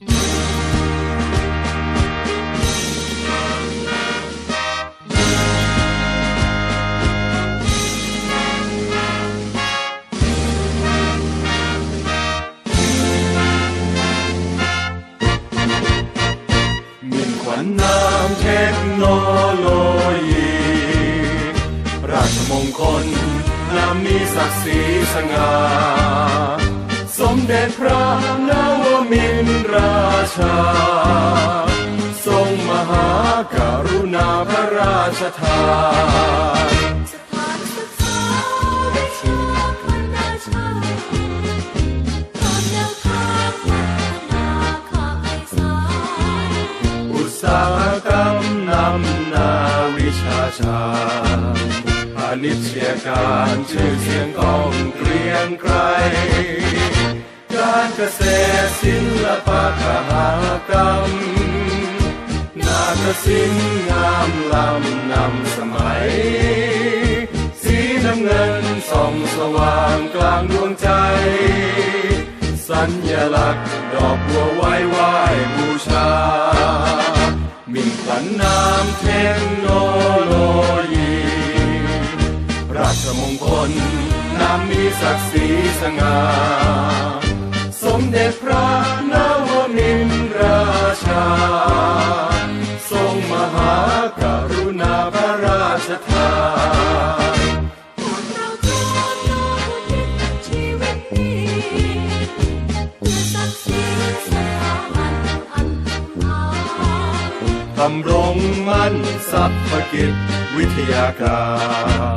มิ่งขวัญนามเทคโนโลยี ราชมงคลนามมีศักดิ์ศรีสง่า สมเด็จพระ ชา ทรงมหากรุณาพระราชทานวิชาคณาชาติตามแนวทาพัฒนาข่าวไพศาอุตสาหกรรมนำนาวิชาชาพาณิชยการชื่อเสียงก้องเกรียงไกรารเกษตรศิลปะกหากรรม นาฏศิลป์งามล้ำนำสมัย สีน้ำเงินส่องสว่างกลางดวงใจ สัญลักษณ์ดอกบัวไว้ไหว้บูชา มิ่งขวัญนามเทคโนโลยี ราชมงคลนามมีศักดิ์ศรีสง่า มเด็จพระนวมินทราชา ทรงมหากรุณาพระราชทานพวเราทุกคนลงดินชีวิตนี้เพื่อศักดิ์สถาบันอันงามทำรงมั่นทรัพกิจวิทยากา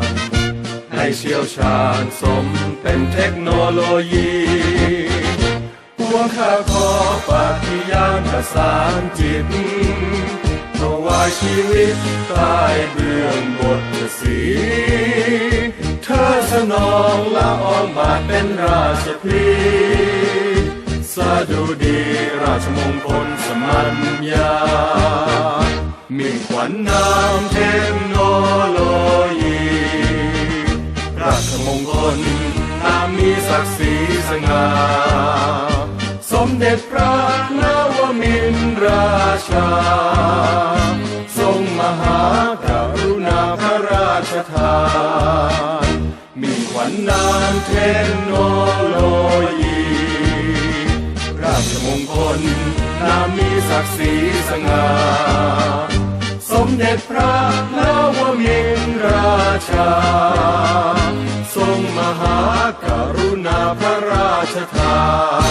รให้เชี่ยวชาญสมเป็นเทคโนโลยี วงข้าขอปฏิญาณประสานจิตถวายชีวิตใต้เบื้องบทสีเธอสนองละอองมาเป็นราชพลีสาดุดีราชมงคลสมัญญา มีขวัญนามเทคโนโลยี ราชมงคลนามมีศักดิ์ศรีสง่า สมเด็จพระนวมินทราชา ทรงมหากรุณาพระราชทาน มีขวัญนามเทคโนโลยี ราชมงคลนามมีศักดิ์ศรีสง่า สมเด็จพระนวมินทราชา ทรงมหากรุณาพระราชทาน